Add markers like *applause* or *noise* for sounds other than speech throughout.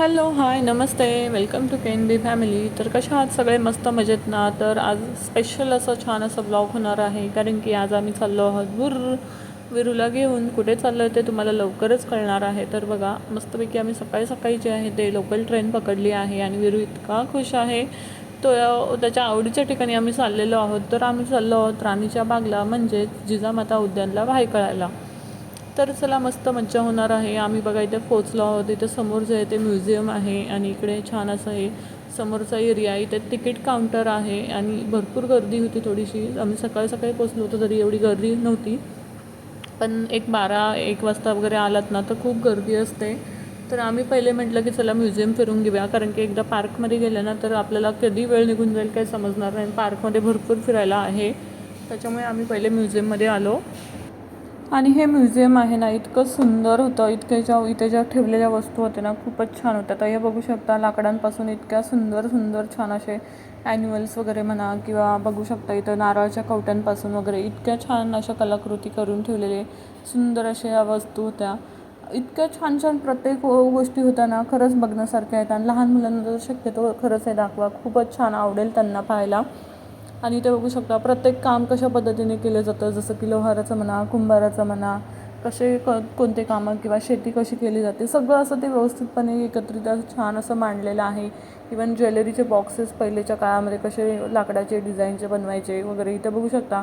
Hello hi Namaste. Welcome to Ken B family तर कशा आहात? सगळे मस्त मजेत ना? तर आज स्पेशल असं छान असं ब्लॉग होणार आहे. कारण की आज आम्ही चाललो आहोत बुर विरूला घेऊन. कुठे चाललं आहे ते तुम्हाला लवकरच कळणार आहे. तर बघा मस्तपैकी आम्ही सकाळी सकाळी जे आहे ते लोकल ट्रेन पकडली आहे आणि विरू इतका खुश आहे. तो त्याच्या आवडीच्या ठिकाणी आम्ही चाललेलो आहोत. तर आम्ही चाललो आहोत राणीच्या बागला म्हणजेच जिजामाता उद्यानला भायकळायला तर चला मस्त मज्जा होणार आहे. आम्ही बघा इथे पोचलो आहोत. इथे समोर जे आहे ते म्युझियम आहे आणि इकडे छान असं आहे समोरचा एरिया इथे तिकीट काउंटर आहे आणि भरपूर गर्दी होती थोडीशी. आम्ही सकाळी सकाळी पोचलो होतो तरी एवढी गर्दी नव्हती. पण एक बारा एक वाजता वगैरे आलात ना तर खूप गर्दी असते. तर आम्ही पहिले म्हटलं की चला म्युझियम फिरून घेऊया कारण की एकदा पार्कमध्ये गेलं ना तर आपल्याला कधी वेळ निघून जाईल काही समजणार नाही. पार्कमध्ये भरपूर फिरायला आहे. त्याच्यामुळे आम्ही पहिले म्युझियममध्ये आलो. आणि हे म्युझियम आहे ना इतकं सुंदर होतं. इतके ज्या इथे ज्या ठेवलेल्या वस्तू होत्या ना खूपच छान होत्या. तर हे बघू शकता लाकडांपासून इतक्या सुंदर सुंदर छान असे ॲन्युअल्स वगैरे म्हणा किंवा बघू शकता इथं नारळाच्या कवट्यांपासून वगैरे इतक्या छान अशा कलाकृती करून ठेवलेले सुंदर अशा या वस्तू होत्या. इतक्या छान छान प्रत्येक गोष्टी होत्या ना खरंच बघण्यासारख्या आहेत. आणि लहान मुलांना तर शक्यतो खरंच हे दाखवा. खूपच छान आवडेल त्यांना पाहायला. आणि ते बघू शकता प्रत्येक काम कशा पद्धतीने केलं जातं? जसं की लोहाराचं म्हणा कुंभाराचं म्हणा कसे क कोणते कामं किंवा शेती कशी केली जाते? सगळं असं ते व्यवस्थितपणे एकत्रित असं छान असं मांडलेलं आहे. इवन ज्वेलरीचे बॉक्सेस पहिलेच्या काळामध्ये कसे लाकडाचे डिझाईनचे बनवायचे वगैरे इथे बघू शकता.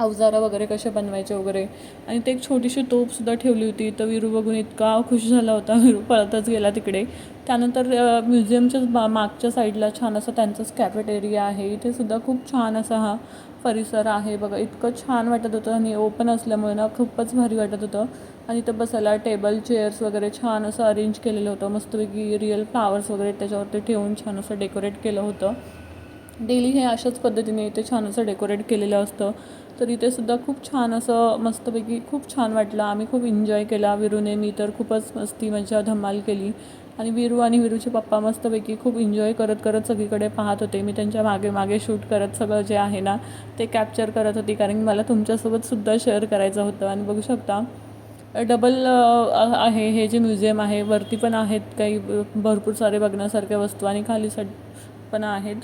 अवजारं वगैरे कसे बनवायचे वगैरे. आणि ते एक छोटीशी तोपसुद्धा ठेवली होती. तर विरू बघून इतका खुश झाला होता. *laughs* विरू पळतच गेला तिकडे. त्यानंतर म्युझियमच्याच बा मागच्या साईडला छान असं त्यांचंच कॅफेटेरिया आहे. इथे सुद्धा खूप छान असा हा परिसर आहे. बघा इतकं छान वाटत होतं. आणि ओपन असल्यामुळे ना खूपच भारी वाटत होतं. आणि इथं बसायला टेबल चेअर्स वगैरे छान असं अरेंज केलेलं होतं. मस्तपैकी रिअल फ्लावर्स वगैरे त्याच्यावरती ठेवून छान असं डेकोरेट केलं होतं. डेली हे अशाच पद्धतीने इथे छान असं डेकोरेट केलेलं असतं. तर इथे सुद्धा खूप छान असं मस्तपैकी खूप छान वाटलं. आम्ही खूप एन्जॉय केला. विरूने मी तर खूपच मस्ती मजा धमाल केली. आणि विरू आणि विरूचे पप्पा मस्तपैकी खूप एन्जॉय करत करत सगळीकडे पाहत होते. मी त्यांच्या मागे मागे शूट करत सगळं जे आहे ना ते कॅप्चर करत होती. कारण मला तुमच्यासोबत सुद्धा शेअर करायचं होतं. आणि बघू शकता डबल आहे. हे जे म्युझियम आहे वरती पण आहेत काही भरपूर सारे बघण्यासारख्या वस्तू आणि खाली सड पण आहेत.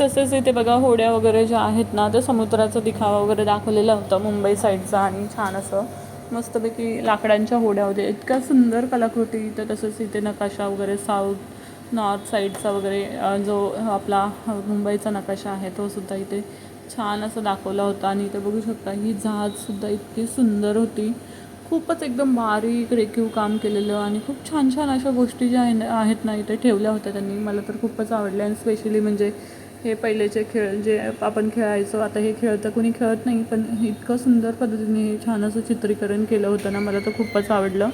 तसेच इथे बघा होड्या वगैरे ज्या आहेत ना ते समुद्राचा दिखावा वगैरे दाखवलेला होता मुंबई साईडचा आणि छान असं मस्तपैकी लाकडांच्या होड्या होत्या. इतक्या सुंदर कलाकृती तर तसंच इथे नकाशा वगैरे साऊथ नॉर्थ साईडचा वगैरे जो आपला मुंबईचा नकाशा आहे तो सुद्धा इथे छान असं दाखवला होता. आणि इथे बघू शकता ही जहाजसुद्धा इतकी सुंदर होती. खूपच एकदम बारीक रेखीव काम केलेलं आणि खूप छान छान अशा गोष्टी ज्या आहेत ना इथे ठेवल्या होत्या त्यांनी. मला तर खूपच आवडल्या आणि स्पेशली म्हणजे हे पहिलेचे खेळ जे आपण खेळायचो आता हे खेळ तर कोणी खेळत नाही पण इतकं सुंदर पद्धतीने हे छान असं चित्रीकरण केलं होतं ना मला तर खूपच आवडलं.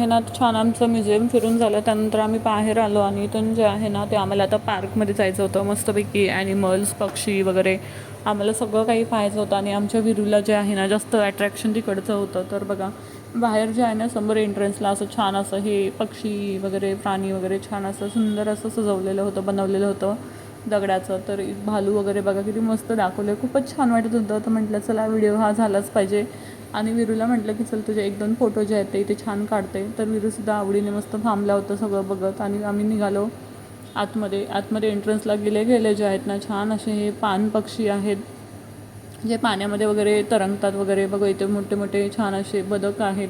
आहे ना छान आमचं म्युझियम फिरून झालं. त्यानंतर आम्ही बाहेर आलो आणि इथून जे आहे ना ते आम्हाला आता पार्कमध्ये जायचं होतं. मस्तपैकी ॲनिमल्स पक्षी वगैरे आम्हाला सगळं काही पाहायचं होतं. आणि आमच्या विरूला जे आहे ना जास्त अट्रॅक्शन तिकडचं होतं. तर बघा बाहेर जे आहे ना समोर एंट्रन्सला असं छान असं हे पक्षी वगैरे प्राणी वगैरे छान असं सुंदर असं सजवलेलं होतं बनवलेलं होतं दगडाचं. तर भालू वगैरे बघा किती मस्त दाखवलं खूपच छान वाटत होतं. तर म्हटलं चला व्हिडिओ हा झालाच पाहिजे. आणि विरूला म्हटलं की चल तुझे एक दोन फोटो जे आहेत ते इथे छान काढते. तर विरूसुद्धा आवडीने मस्त थांबला होतं सगळं बघत आणि आम्ही निघालो आतमध्ये. आतमध्ये एंट्रन्सला गेले गेले जे आहेत ना छान असे हे पान पक्षी आहेत जे पाण्यामध्ये वगैरे तरंगतात वगैरे. बघ इथे मोठे मोठे छान असे बदक आहेत.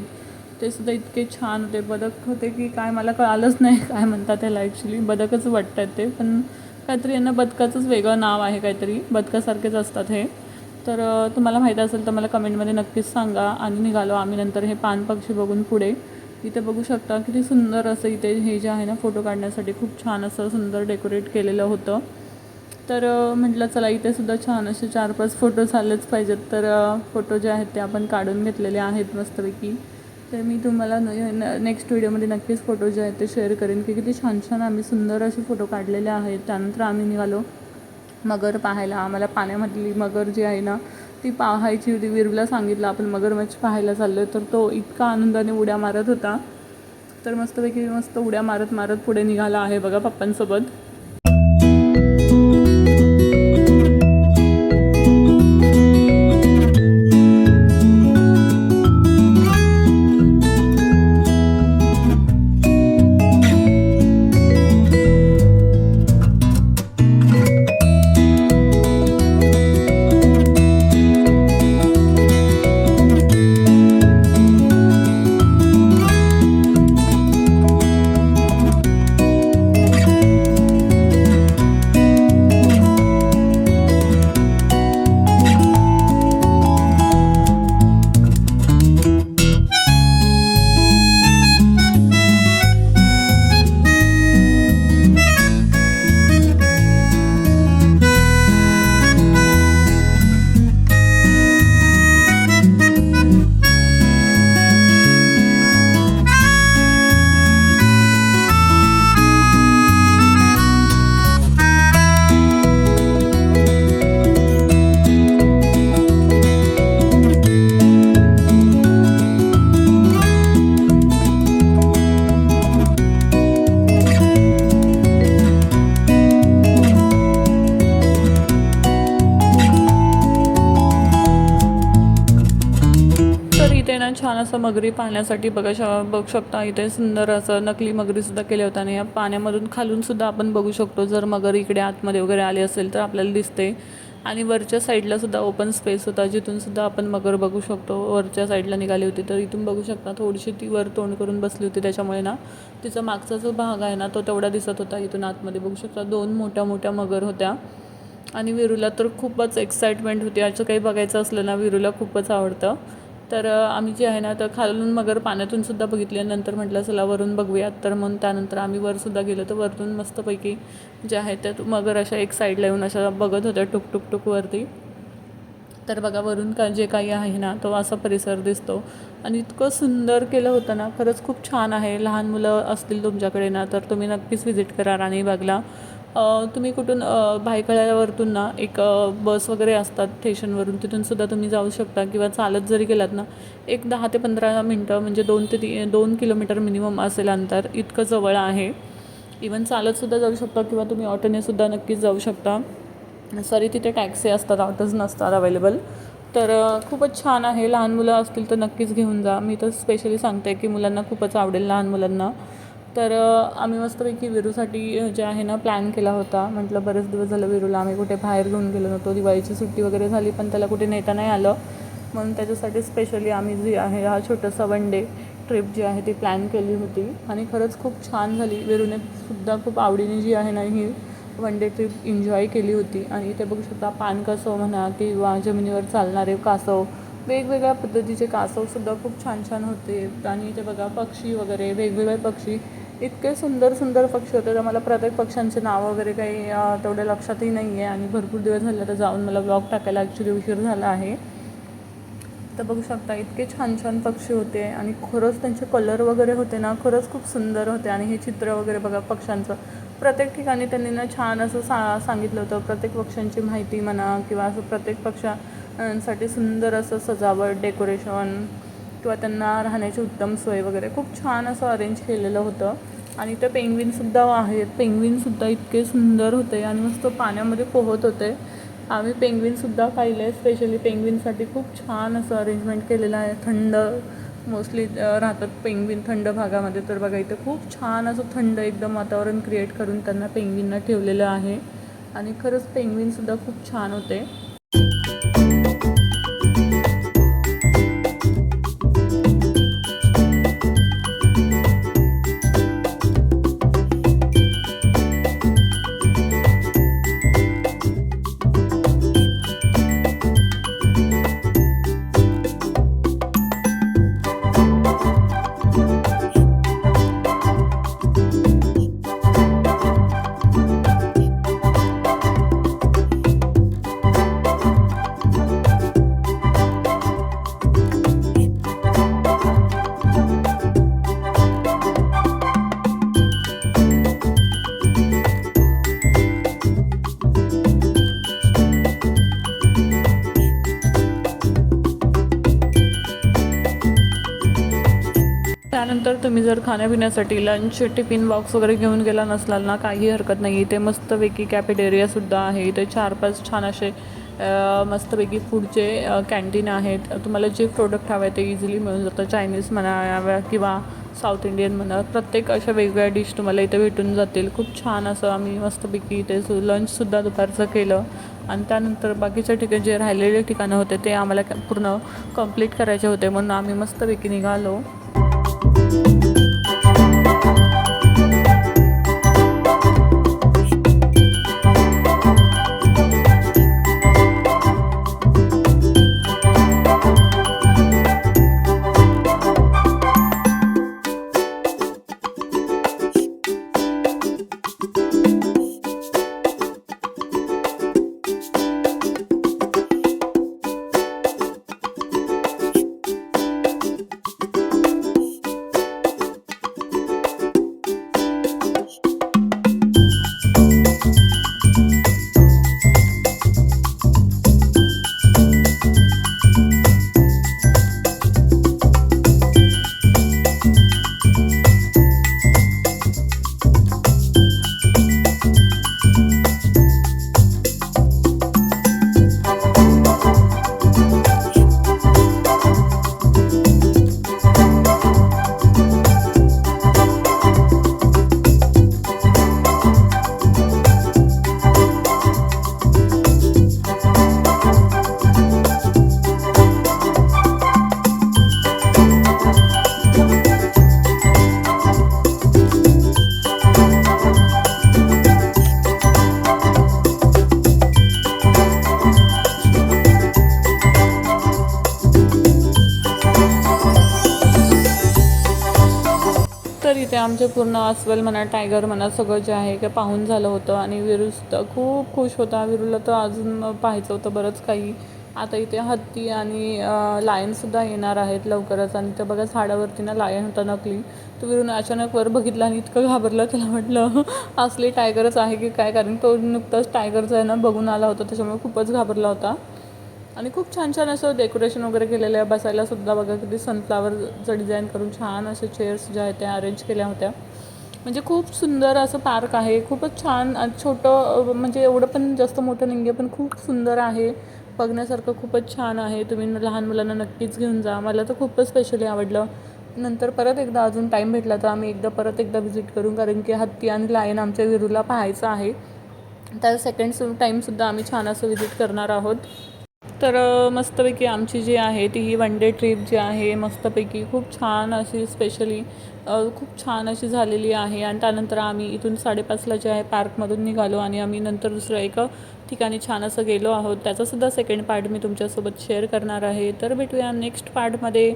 ते सुद्धा इतके छान होते. बदक होते की काय मला कळालंच नाही. *laughs* काय म्हणतात त्याला ॲक्च्युली बदकच वाटतात ते. पण काहीतरी यांना बदकाचंच वेगळं नाव आहे काहीतरी. बदकासारखेच असतात हे. तर तुम्हाला माहीत असेल तर मला कमेंटमध्ये नक्कीच सांगा आणि निघालो आम्ही नंतर हे पान पक्षी बघून पुढे. इथे बघू शकता किती सुंदर असं इथे हे जे आहे ना फोटो काढण्यासाठी खूप छान असं सुंदर डेकोरेट केलेलं होतं. तर म्हटलं चला इथे सुद्धा छान असे चार पाच फोटो झालेच पाहिजेत. तर फोटो जे आहेत ते आपण काढून घेतलेले आहेत मस्तपैकी. तर मी तुम्हाला नेक्स्ट व्हिडिओमध्ये नक्कीच फोटो जे आहेत ते शेअर करेन की किती छान छान आम्ही सुंदर असे फोटो काढलेले आहेत. त्यानंतर आम्ही निघालो. मगर पाहायला. आम्हाला पाण्यामधली मगर जी आहे ना ती पाहायची होती. वीरूला सांगितलं आपण मगरमच्छ पाहायला चाललो तर तो इतका आनंदाने उड्या मारत होता. तर मस्तपैकी मस्त उड्या मारत मारत पुढे निघाला आहे बघा पप्पांसोबत. मगरी पाहण्यासाठी बघा श बघू शकता इथे सुंदर असं नकली मगरीसुद्धा केल्या होत्या आणि या पाण्यामधून खालूनसुद्धा आपण बघू शकतो जर मगर इकडे आतमध्ये वगैरे आली असेल तर आपल्याला दिसते. आणि वरच्या साईडला सुद्धा ओपन स्पेस होता जिथून सुद्धा आपण मगर बघू शकतो. वरच्या साईडला निघाली होती तर इथून बघू शकता थोडीशी ती वर तोंड करून बसली होती त्याच्यामुळे ना. तिचा मागचा जो भाग आहे ना तो तेवढा दिसत होता इथून आतमध्ये. बघू शकता दोन मोठ्या मोठ्या मगर होत्या. आणि विरूला तर खूपच एक्साइटमेंट होती. याचं काही बघायचं असलं ना विरूला खूपच आवडतं. तर आम्ही जे आहे ना तर खालून मगर पाण्यातून सुद्धा बघितले. नंतर म्हटलं चला वरून बघूयात. तर मग त्यानंतर आम्ही वरसुद्धा गेलो. तर वरतून मस्तपैकी जे आहे त्यात मगर अशा एक साईडला येऊन अशा बघत होत्या टुक टुक टुक वरती. तर बघा वरून का जे काही आहे ना तो असा परिसर दिसतो. आणि इतकं सुंदर केलं होतं ना खरंच खूप छान आहे. लहान मुलं असतील तुमच्याकडे ना तर तुम्ही नक्कीच व्हिजिट करा राणीबागला तुम्ही कुठून भायखळ्यावरतून ना एक बस वगैरे असतात स्टेशनवरून तिथून सुद्धा तुम्ही जाऊ शकता किंवा चालत जरी गेलात ना एक दहा ते पंधरा मिनटं म्हणजे दोन ते ती दोन किलोमीटर मिनिमम असेल अंतर इतकं जवळ आहे. इवन चालतसुद्धा जाऊ शकता किंवा तुम्ही ऑटोनेसुद्धा नक्कीच जाऊ शकता. सॉरी तिथे टॅक्सी असतात ऑटोज नसतात अवेलेबल. तर खूपच छान आहे लहान मुलं असतील तर नक्कीच घेऊन जा. मी तर स्पेशली सांगते की मुलांना खूपच आवडेल लहान मुलांना. तर आम्ही मस्तपैकी विरूसाठी जे आहे ना प्लॅन केला होता. म्हटलं बरेच दिवस झालं विरूला. आम्ही कुठे बाहेर घेऊन गेलो नव्हतो. दिवाळीची सुट्टी वगैरे झाली पण त्याला कुठे नेता नाही आलं. म्हणून त्याच्यासाठी स्पेशली आम्ही जी आहे हा छोटासा वन डे ट्रिप जी आहे ती प्लॅन केली होती. आणि खरंच खूप छान झाली. वेरूने सुद्धा खूप आवडीने जी आहे ना ही वन डे ट्रिप एन्जॉय केली होती. आणि इथे बघू शकता पान कासव म्हणा किंवा जमिनीवर चालणारे कासव वेगवेगळ्या पद्धतीचे कासवसुद्धा खूप छान छान होते. आणि इथे बघा पक्षी वगैरे वेगवेगळे पक्षी इतके सुंदर सुंदर पक्षी होते. तर मला प्रत्येक पक्ष्यांचे नाव वगैरे काही तेवढे लक्षातही नाही आहे आणि भरपूर दिवस झाले तर जाऊन मला ब्लॉग टाकायला ॲक्च्युली उशीर झाला आहे. तर बघू शकता इतके छान छान पक्षी होते. आणि खरंच त्यांचे कलर वगैरे होते ना खरंच खूप सुंदर होते. आणि हे चित्र वगैरे बघा पक्ष्यांचं. प्रत्येक ठिकाणी त्यांनी ना छान असं सा सांगितलं होतं. प्रत्येक पक्ष्यांची माहिती म्हणा किंवा असं प्रत्येक पक्षांसाठी सुंदर असं सजावट डेकोरेशन किंवा त्यांना राहण्याची उत्तम सोय वगैरे. खूप छान असं अरेंज केलेलं होतं. आणि ते पेंग्विनसुद्धा आहेत. पेंग्विनसुद्धा इतके सुंदर होते आणि मस्त पाण्यामध्ये पोहत होते. आम्ही पेंग्विनसुद्धा पाहिले. स्पेशली पेंग्विनसाठी खूप छान असं अरेंजमेंट केलेलं आहे. थंड मोस्टली राहतात पेंग्विन थंड भागामध्ये. तर बघा इथे खूप छान असं थंड एकदम वातावरण क्रिएट करून त्यांना पेंग्विनना ठेवलेलं आहे. आणि खरंच पेंग्विनसुद्धा खूप छान होते. तुम्ही जर खाण्यापिण्यासाठी लंच टिफिन बॉक्स वगैरे घेऊन गेला नसलाल ना काही हरकत नाही. इथे मस्तपैकी कॅफेटेरियासुद्धा आहे. इथे चार पाच छान असे मस्तपैकी फूडचे कॅन्टीन आहेत. तुम्हाला जे प्रोडक्ट हवे ते इझिली मिळून जातं. चायनीज म्हणा किंवा साऊथ इंडियन म्हणा प्रत्येक अशा वेगवेगळ्या डिश तुम्हाला इथे भेटून जातील. खूप छान असं आम्ही मस्तपैकी इथे सु लंचसुद्धा दुपारचं केलं. आणि त्यानंतर बाकीच्या ठिकाणी जे राहिलेले ठिकाणं होते ते आम्हाला पूर्ण कंप्लीट करायचे होते. म्हणून आम्ही मस्तपैकी निघालो. तर इथे आमचे पूर्ण अस्वल म्हणा टायगर म्हणा सगळं जे आहे ते पाहून झालं होतं आणि विरूसुद्धा खूप खुश होता. विरूला तर अजून पाहायचं होतं बरंच काही. आता इथे हत्ती आणि लायनसुद्धा येणार आहेत लवकरच आणि ते बघा झाडावरती ना लायन होता नकली. तो विरून अचानक वर बघितला आणि इतकं घाबरलं त्याला म्हटलं असली टायगरच आहे की काय? कारण तो नुकताच टायगरचा आहे ना बघून आला होता त्याच्यामुळे खूपच घाबरला होता. आणि खूप छान छान असं डेकोरेशन वगैरे केलेलं आहे बसायलासुद्धा बघा किती सनफ्लावरचं डिझाईन करून छान असे चेअर्स ज्या आहेत त्या अरेंज केल्या होत्या. म्हणजे खूप सुंदर असं पार्क आहे खूपच छान छोटं म्हणजे एवढं पण जास्त मोठं नाही आहे पण खूप सुंदर आहे. बघण्यासारखं खूपच छान आहे. तुम्ही लहान मुलांना नक्कीच घेऊन जा. मला तर खूपच स्पेशली आवडलं. नंतर परत एकदा अजून टाईम भेटला तर आम्ही एकदा परत एकदा व्हिजिट करू कारण की हत्ती आणि लायन आमच्या विरूला पाहायचं आहे. तर सेकंड टाईमसुद्धा आम्ही छान असं व्हिजिट करणार आहोत. तर मस्तपैकी आमची जी आहे ती ही वन डे ट्रिप जी आहे मस्तपैकी खूप छान अशी स्पेशली खूप छान अशी झालेली आहे. आणि त्यानंतर आम्ही इथून साडेपाचला जे आहे पार्कमधून निघालो आणि आम्ही नंतर दुसऱ्या एका ठिकाणी छान असं गेलो आहोत. त्याचासुद्धा सेकंड पार्ट मी तुमच्यासोबत शेअर करणार आहे. तर भेटूया नेक्स्ट पार्टमध्ये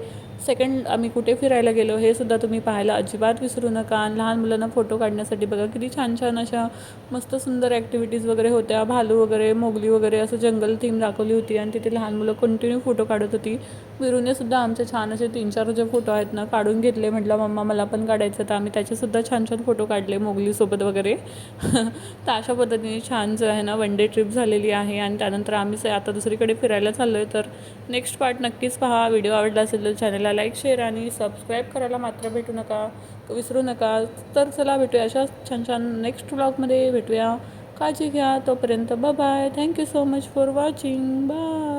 सेकंड आम्ही कुठे फिरायला गेलो हे सुद्धा तुम्ही पाहायला अजिबात विसरू नका. आणि लहान मुलांना फोटो काढण्यासाठी बघा किती छान छान अशा मस्त सुंदर ॲक्टिव्हिटीज वगैरे होत्या. भालू वगैरे मोगली वगैरे असं जंगल थीम दाखवली होती आणि तिथे लहान मुलं कंटिन्यू फोटो काढत होती. विरूने सुद्धा आमचे छान असे तीन चार जे फोटो आहेत ना काढून घेतले. म्हटलं मम्मा मला पण काढायचं तर आम्ही त्याचेसुद्धा छान छान फोटो काढले मोगलीसोबत वगैरे. *laughs* तर अशा पद्धतीने छान जो आहे ना वन डे ट्रिप झालेली आहे. आणि त्यानंतर आम्ही आता दुसरीकडे फिरायला चाललो आहे तर नेक्स्ट पार्ट नक्कीच पहा. व्हिडिओ आवडला असेल तर चॅनलला लाईक शेअर आणि सबस्क्राईब करायला मात्र भेटू नका विसरू नका. तर चला भेटूया अशा छान छान नेक्स्ट ब्लॉगमध्ये भेटूया. काळजी घ्या. तोपर्यंत bye thank you so much for watching bye